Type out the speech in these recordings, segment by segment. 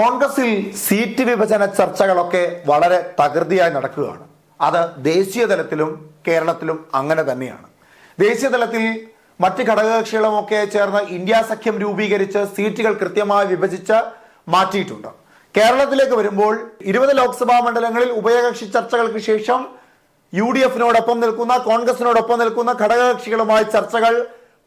കോൺഗ്രസിൽ സീറ്റ് വിഭജന ചർച്ചകളൊക്കെ വളരെ തകൃതിയായി നടക്കുകയാണ്. അത് ദേശീയ തലത്തിലും കേരളത്തിലും അങ്ങനെ തന്നെയാണ്. ദേശീയ തലത്തിൽ മറ്റ് ഘടകകക്ഷികളുമൊക്കെ ചേർന്ന് ഇന്ത്യ സഖ്യം രൂപീകരിച്ച് സീറ്റുകൾ കൃത്യമായി വിഭജിച്ച് മാറ്റിയിട്ടുണ്ട്. കേരളത്തിലേക്ക് വരുമ്പോൾ ഇരുപത് ലോക്സഭാ മണ്ഡലങ്ങളിൽ ഉഭയകക്ഷി ചർച്ചകൾക്ക് ശേഷം യു ഡി എഫിനോടൊപ്പം നിൽക്കുന്ന കോൺഗ്രസിനോടൊപ്പം നിൽക്കുന്ന ഘടകകക്ഷികളുമായി ചർച്ചകൾ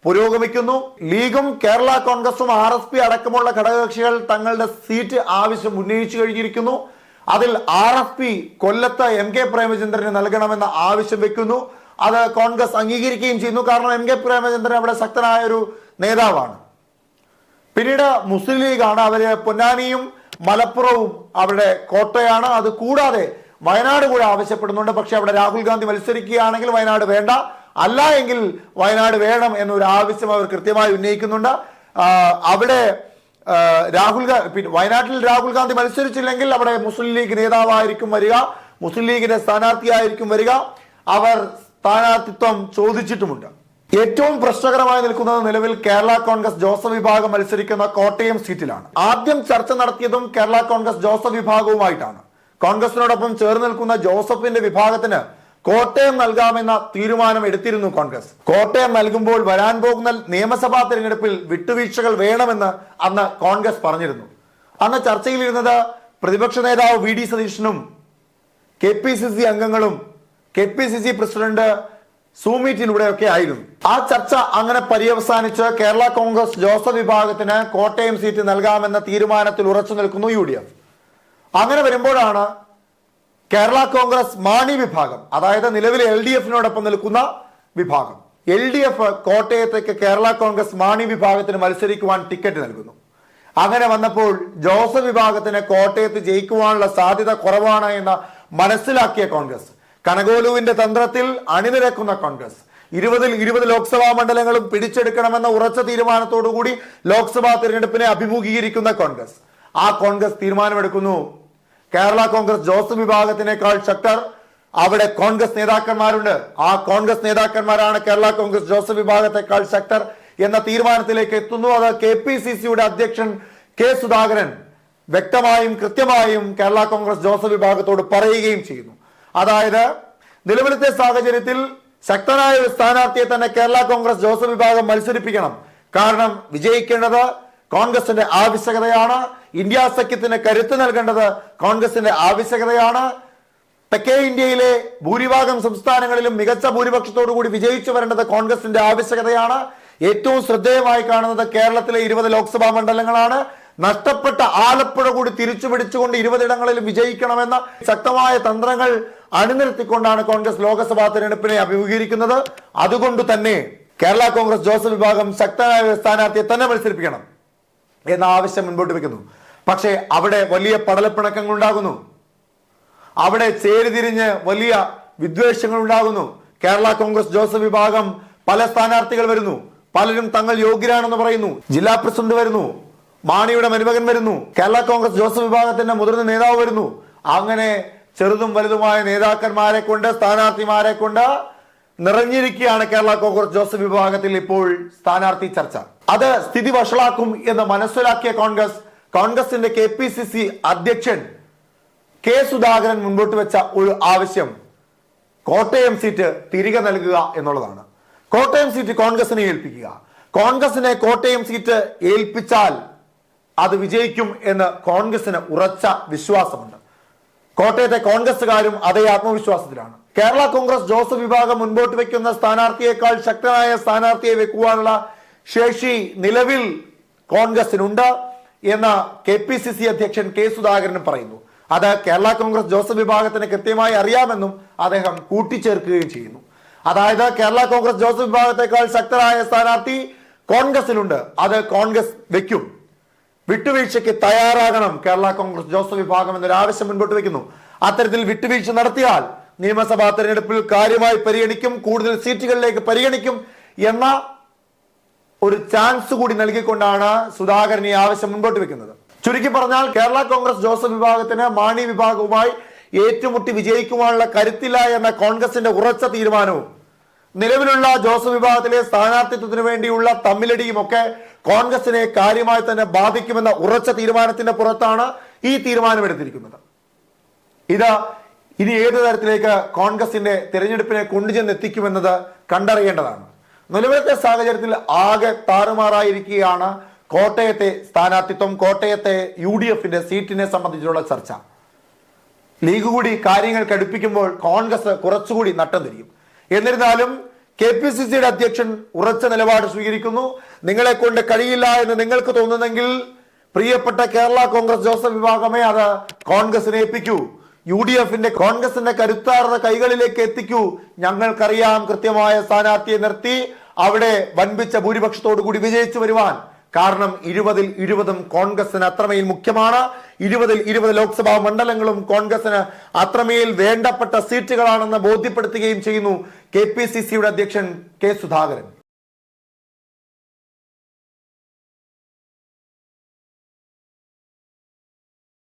പുരോഗമിക്കുന്നു. ലീഗും കേരള കോൺഗ്രസും ആർ എസ് പി അടക്കമുള്ള ഘടകകക്ഷികൾ തങ്ങളുടെ സീറ്റ് ആവശ്യം ഉന്നയിച്ചു കഴിഞ്ഞിരിക്കുന്നു. അതിൽ ആർ എസ് പി കൊല്ലത്ത് എം കെ പ്രേമചന്ദ്രന് നൽകണമെന്ന ആവശ്യം വെക്കുന്നു. അത് കോൺഗ്രസ് അംഗീകരിക്കുകയും ചെയ്യുന്നു. കാരണം എം കെ പ്രേമചന്ദ്രൻ അവിടെ ശക്തനായ ഒരു നേതാവാണ്. പിന്നീട് മുസ്ലിം ലീഗാണ്. അവർ പൊന്നാനിയും മലപ്പുറവും അവരുടെ കോട്ടയാണ്. അത് കൂടാതെ വയനാട് കൂടെ ആവശ്യപ്പെടുന്നുണ്ട്. പക്ഷെ അവിടെ രാഹുൽ ഗാന്ധി മത്സരിക്കുകയാണെങ്കിൽ വയനാട് വേണ്ട. അല്ല എങ്കിൽ വയനാട് വേണം എന്നൊരു ആവശ്യം അവർ കൃത്യമായി ഉന്നയിക്കുന്നുണ്ട്. അവിടെ രാഹുൽ പിന്നെ വയനാട്ടിൽ രാഹുൽ ഗാന്ധി മത്സരിച്ചില്ലെങ്കിൽ അവിടെ മുസ്ലിം ലീഗ് നേതാവായിരിക്കും വരിക മുസ്ലിം ലീഗിന്റെ സ്ഥാനാർത്ഥിയായിരിക്കും വരിക. അവർ സ്ഥാനാർത്ഥിത്വം ചോദിച്ചിട്ടുമുണ്ട്. ഏറ്റവും പ്രശ്നകരമായി നിൽക്കുന്നത് നിലവിൽ കേരള കോൺഗ്രസ് ജോസഫ് വിഭാഗം മത്സരിക്കുന്ന കോട്ടയം സീറ്റിലാണ്. ആദ്യം ചർച്ച നടത്തിയതും കേരള കോൺഗ്രസ് ജോസഫ് വിഭാഗവുമായിട്ടാണ്. കോൺഗ്രസിനോടൊപ്പം ചേർന്ന് നിൽക്കുന്ന ജോസഫിന്റെ വിഭാഗത്തിന് കോട്ടയം നൽകാമെന്ന തീരുമാനം എടുത്തിരുന്നു കോൺഗ്രസ്. കോട്ടയം നൽകുമ്പോൾ വരാൻ പോകുന്ന നിയമസഭാ തെരഞ്ഞെടുപ്പിൽ വിട്ടുവീഴ്ചകൾ വേണമെന്ന് അന്ന് കോൺഗ്രസ് പറഞ്ഞിരുന്നു. അന്ന് ചർച്ചയിലിരുന്നത് പ്രതിപക്ഷ നേതാവ് വി ഡി സതീശനും കെ പി സി സി അംഗങ്ങളും K P C C president സൂമീറ്റിലൂടെയൊക്കെ ആയിരുന്നു. ആ ചർച്ച അങ്ങനെ പര്യവസാനിച്ച് കേരള കോൺഗ്രസ് ജോസഫ് വിഭാഗത്തിന് കോട്ടയം സീറ്റ് നൽകാമെന്ന തീരുമാനത്തിൽ ഉറച്ചു നിൽക്കുന്നു യു അങ്ങനെ വരുമ്പോഴാണ് കേരള കോൺഗ്രസ് മാണി വിഭാഗം അതായത് നിലവിലെ എൽ ഡി എഫിനോടൊപ്പം നിൽക്കുന്ന വിഭാഗം. എൽ ഡി എഫ് കോട്ടയത്തേക്ക് കേരള കോൺഗ്രസ് മാണി വിഭാഗത്തിന് മത്സരിക്കുവാൻ ടിക്കറ്റ് നൽകുന്നു. അങ്ങനെ വന്നപ്പോൾ ജോസഫ് വിഭാഗത്തിന് കോട്ടയത്ത് ജയിക്കുവാനുള്ള സാധ്യത കുറവാണ് എന്ന് മനസ്സിലാക്കിയ കോൺഗ്രസ്. കനകോലുവിന്റെ തന്ത്രത്തിൽ അണിനിരക്കുന്ന കോൺഗ്രസ്. ഇരുപതിൽ ഇരുപത് ലോക്സഭാ മണ്ഡലങ്ങളും പിടിച്ചെടുക്കണമെന്ന ഉറച്ച തീരുമാനത്തോടുകൂടി ലോക്സഭാ തിരഞ്ഞെടുപ്പിനെ അഭിമുഖീകരിക്കുന്ന കോൺഗ്രസ്. ആ കോൺഗ്രസ് തീരുമാനമെടുക്കുന്നു കേരള കോൺഗ്രസ് ജോസഫ് വിഭാഗത്തിനേക്കാൾ ശക്തർ അവിടെ കോൺഗ്രസ് നേതാക്കന്മാരുണ്ട്. ആ കോൺഗ്രസ് നേതാക്കന്മാരാണ് കേരള കോൺഗ്രസ് ജോസഫ് വിഭാഗത്തെക്കാൾ ശക്തർ എന്ന തീരുമാനത്തിലേക്ക് എത്തുന്നു. അത് കെ പി സി സിയുടെ അധ്യക്ഷൻ കെ സുധാകരൻ വ്യക്തമായും കൃത്യമായും കേരള കോൺഗ്രസ് ജോസഫ് വിഭാഗത്തോട് പറയുകയും ചെയ്യുന്നു. അതായത് നിലവിലത്തെ സാഹചര്യത്തിൽ ശക്തനായ ഒരു സ്ഥാനാർത്ഥിയെ തന്നെ കേരള കോൺഗ്രസ് ജോസഫ് വിഭാഗം മത്സരിപ്പിക്കണം. കാരണം വിജയിക്കേണ്ടത് കോൺഗ്രസിന്റെ ആവശ്യകതയാണ്. ഇന്ത്യ സഖ്യത്തിന് കരുത്ത് നൽകേണ്ടത് കോൺഗ്രസിന്റെ ആവശ്യകതയാണ്. തെക്കേ ഇന്ത്യയിലെ ഭൂരിഭാഗം സംസ്ഥാനങ്ങളിലും മികച്ച ഭൂരിപക്ഷത്തോടുകൂടി വിജയിച്ചു വരേണ്ടത് കോൺഗ്രസിന്റെ ആവശ്യകതയാണ്. ഏറ്റവും ശ്രദ്ധേയമായി കാണുന്നത് കേരളത്തിലെ ഇരുപത് ലോക്സഭാ മണ്ഡലങ്ങളാണ്. നഷ്ടപ്പെട്ട ആലപ്പുഴ കൂടി തിരിച്ചു പിടിച്ചുകൊണ്ട് ഇരുപതിടങ്ങളിലും വിജയിക്കണമെന്ന ശക്തമായ തന്ത്രങ്ങൾ അണിനിരത്തിക്കൊണ്ടാണ് കോൺഗ്രസ് ലോക്സഭാ തെരഞ്ഞെടുപ്പിനെ അഭിമുഖീകരിക്കുന്നത്. അതുകൊണ്ട് തന്നെ കേരള കോൺഗ്രസ് ജോസഫ് വിഭാഗം ശക്തനായ സ്ഥാനാർത്ഥിയെ തന്നെ മത്സരിപ്പിക്കണം എന്ന ആവശ്യം മുൻപോട്ട് വെക്കുന്നു പക്ഷേ അവിടെ വലിയ പടലപ്പിണക്കങ്ങൾ ഉണ്ടാകുന്നു അവിടെ ചേരിതിരിഞ്ഞ് വലിയ വിദ്വേഷങ്ങൾ ഉണ്ടാകുന്നു കേരള കോൺഗ്രസ് ജോസഫ് വിഭാഗം പല സ്ഥാനാർത്ഥികൾ വരുന്നു. പലരും തങ്ങൾ യോഗ്യരാണെന്ന് പറയുന്നു. ജില്ലാ പ്രസിഡന്റ് വരുന്നു. മാണിയുടെ മരുമകൻ വരുന്നു. കേരള കോൺഗ്രസ് ജോസഫ് വിഭാഗത്തിന്റെ മുതിർന്ന നേതാവ് വരുന്നു. അങ്ങനെ ചെറുതും വലുതുമായ നേതാക്കന്മാരെ കൊണ്ട് സ്ഥാനാർത്ഥിമാരെ കൊണ്ട് നിറഞ്ഞിരിക്കുകയാണ് കേരള കോൺഗ്രസ് ജോസഫ് വിഭാഗത്തിൽ ഇപ്പോൾ സ്ഥാനാർത്ഥി ചർച്ച. അത് സ്ഥിതി വഷളാക്കും എന്ന് മനസ്സിലാക്കിയ കോൺഗ്രസ് കോൺഗ്രസിന്റെ കെ പി സി സി അധ്യക്ഷൻ കെ സുധാകരൻ മുൻപോട്ട് വെച്ച ഒരു ആവശ്യം കോട്ടയം സീറ്റ് തിരികെ നൽകുക എന്നുള്ളതാണ്. കോട്ടയം സീറ്റ് കോൺഗ്രസിനെ ഏൽപ്പിക്കുക. കോൺഗ്രസിനെ കോട്ടയം സീറ്റ് ഏൽപ്പിച്ചാൽ അത് വിജയിക്കും എന്ന് കോൺഗ്രസിന് ഉറച്ച വിശ്വാസമുണ്ട്. കോട്ടയത്തെ കോൺഗ്രസുകാരും അതേ ആത്മവിശ്വാസത്തിലാണ്. കേരള കോൺഗ്രസ് ജോസഫ് വിഭാഗം മുൻപോട്ട് വെക്കുന്ന സ്ഥാനാർത്ഥിയേക്കാൾ ശക്തനായ സ്ഥാനാർത്ഥിയെ വെക്കുവാനുള്ള ശേഷി നിലവിൽ കോൺഗ്രസിനുണ്ട്. എന്ന് കെ പി സി സി അധ്യക്ഷൻ കെ സുധാകരൻ പറയുന്നു. അത് കേരള കോൺഗ്രസ് ജോസഫ് വിഭാഗത്തിന് കൃത്യമായി അറിയാമെന്നും അദ്ദേഹം കൂട്ടിച്ചേർക്കുകയും ചെയ്യുന്നു. അതായത് കേരള കോൺഗ്രസ് ജോസഫ് വിഭാഗത്തെക്കാൾ ശക്തരായ സ്ഥാനാർത്ഥി കോൺഗ്രസിലുണ്ട്. അത് കോൺഗ്രസ് വെക്കും. വിട്ടുവീഴ്ചയ്ക്ക് തയ്യാറാകണം കേരള കോൺഗ്രസ് ജോസഫ് വിഭാഗം എന്നൊരു ആവശ്യം മുൻപോട്ട് വെക്കുന്നു. അത്തരത്തിൽ വിട്ടുവീഴ്ച നടത്തിയാൽ നിയമസഭാ തെരഞ്ഞെടുപ്പിൽ കാര്യമായി പരിഗണിക്കും കൂടുതൽ സീറ്റുകളിലേക്ക് പരിഗണിക്കും എന്ന ഒരു ചാൻസ് കൂടി നൽകിക്കൊണ്ടാണ് സുധാകരൻ ഈ ആവശ്യം മുൻപോട്ട് വെക്കുന്നത്. ചുരുക്കി പറഞ്ഞാൽ കേരള കോൺഗ്രസ് ജോസഫ് വിഭാഗത്തിന് മാണി വിഭാഗവുമായി ഏറ്റുമുട്ടി വിജയിക്കുവാനുള്ള കരുത്തില്ല എന്ന കോൺഗ്രസിന്റെ ഉറച്ച തീരുമാനവും നിലവിലുള്ള ജോസഫ് വിഭാഗത്തിലെ സ്ഥാനാർത്ഥിത്വത്തിന് വേണ്ടിയുള്ള തമ്മിലടിയും ഒക്കെ കോൺഗ്രസിനെ കാര്യമായി തന്നെ ബാധിക്കുമെന്ന ഉറച്ച തീരുമാനത്തിന്റെ പുറത്താണ് ഈ തീരുമാനമെടുത്തിരിക്കുന്നത്. ഇത് ഇനി ഏത് തരത്തിലേക്ക് കോൺഗ്രസിന്റെ തിരഞ്ഞെടുപ്പിനെ കൊണ്ടുചെന്നെത്തിക്കുമെന്നത് കണ്ടറിയേണ്ടതാണ്. നിലവിലത്തെ സാഹചര്യത്തിൽ ആകെ താറുമാറായിരിക്കുകയാണ് കോട്ടയത്തെ സ്ഥാനാർത്ഥിത്വം കോട്ടയത്തെ യു ഡി എഫിന്റെ സീറ്റിനെ സംബന്ധിച്ചുള്ള ചർച്ച. ലീഗ് കൂടി കാര്യങ്ങൾ കടുപ്പിക്കുമ്പോൾ കോൺഗ്രസ് കുറച്ചുകൂടി നട്ടം തിരിയും. എന്നിരുന്നാലും കെ പി സി സിയുടെ അധ്യക്ഷൻ ഉറച്ച നിലപാട് സ്വീകരിക്കുന്നു. നിങ്ങളെ കൊണ്ട് കഴിയില്ല എന്ന് നിങ്ങൾക്ക് തോന്നുന്നെങ്കിൽ പ്രിയപ്പെട്ട കേരള കോൺഗ്രസ് ജോസഫ് വിഭാഗമേ അത് കോൺഗ്രസിനെ ഏൽപ്പിക്കൂ. യു ഡി എഫിന്റെ കോൺഗ്രസിന്റെ കരുത്താർന്ന കൈകളിലേക്ക് എത്തിക്കൂ. ഞങ്ങൾക്കറിയാം കൃത്യമായ സ്ഥാനാർത്ഥിയെ നിർത്തി അവിടെ വൻപിച്ച ഭൂരിപക്ഷത്തോടു കൂടി വിജയിച്ചു വരുവാൻ. കാരണം ഇരുപതിൽ ഇരുപതും കോൺഗ്രസിന് അത്രമേൽ മുഖ്യമാണ്. ഇരുപതിൽ ഇരുപത് ലോക്സഭാ മണ്ഡലങ്ങളും കോൺഗ്രസിന് അത്രമേൽ വേണ്ടപ്പെട്ട സീറ്റുകളാണെന്ന് ബോധ്യപ്പെടുത്തുകയും ചെയ്യുന്നു കെ അധ്യക്ഷൻ കെ സുധാകരൻ.